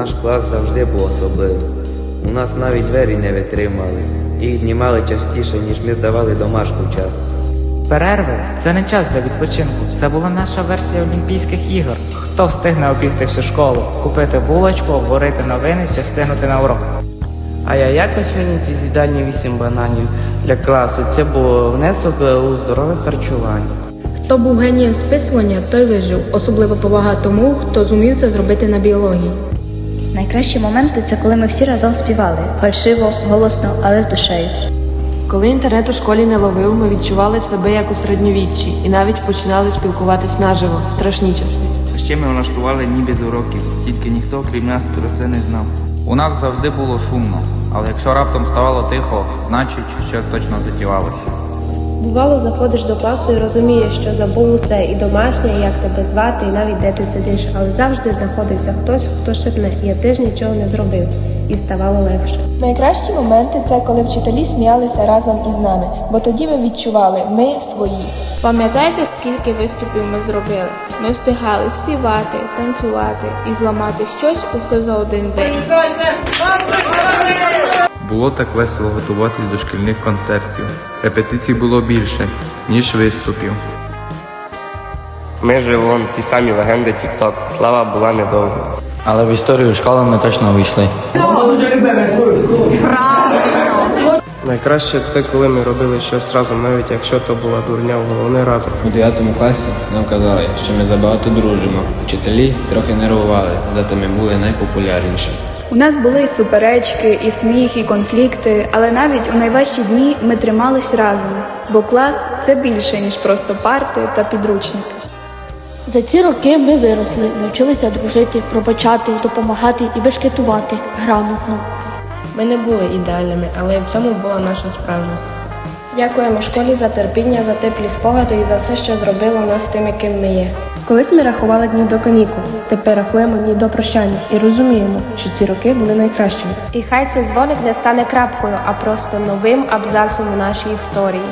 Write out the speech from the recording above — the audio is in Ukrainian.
Наш клас завжди був особливим. У нас навіть двері не витримали. Їх знімали частіше, ніж ми здавали домашку часто. Перерви це не час для відпочинку. Це була наша версія Олімпійських ігор. Хто встигне обігти всю школу, купити булочку, обговорити новини чи встигнути на урок. А я якось виніс із їдальні вісім бананів для класу. Це був внесок у здорове харчування. Хто був генієм списування, той вижив. Особливо повага тому, хто зумів це зробити на біології. Найкращі моменти це коли ми всі разом співали фальшиво, голосно, але з душею. Коли інтернет у школі не ловив, ми відчували себе як у середньовіччі і навіть починали спілкуватись наживо. Страшні часи. А ще ми влаштували ніби з уроків, тільки ніхто, крім нас, про це не знав. У нас завжди було шумно, але якщо раптом ставало тихо, значить щось точно затівалося. Бувало, заходиш до класу і розумієш, що забув усе, і домашнє, і як тебе звати, і навіть де ти сидиш, але завжди знаходився хтось, хто шепне, я теж нічого не зробив, і ставало легше. Найкращі моменти це коли вчителі сміялися разом із нами, бо тоді ми відчували, ми свої. Пам'ятаєте, скільки виступів ми зробили? Ми встигали співати, танцювати і зламати щось усе за один день. Було так весело готуватись до шкільних концертів. Репетицій було більше, ніж виступів. Ми же вон ті самі легенди TikTok. Слава була недовго. Але в історію школи ми точно увійшли. Найкраще це коли ми робили щось разом, навіть якщо то була дурня в головне разом. У 9 класі нам казали, що ми забагато дружимо. Вчителі трохи нервували, зате ми були найпопулярніші. У нас були і суперечки, і сміх, і конфлікти, але навіть у найважчі дні ми тримались разом, бо клас це більше, ніж просто парти та підручники. За ці роки ми виросли, навчилися дружити, пробачати, допомагати і бешкетувати грамотно. Ми не були ідеальними, але в цьому була наша справжність. Дякуємо школі за терпіння, за теплі спогади і за все, що зробило нас тими, ким ми є. Колись ми рахували дні до канікул, тепер рахуємо дні до прощання і розуміємо, що ці роки були найкращими. І хай цей дзвоник не стане крапкою, а просто новим абзацом у нашій історії.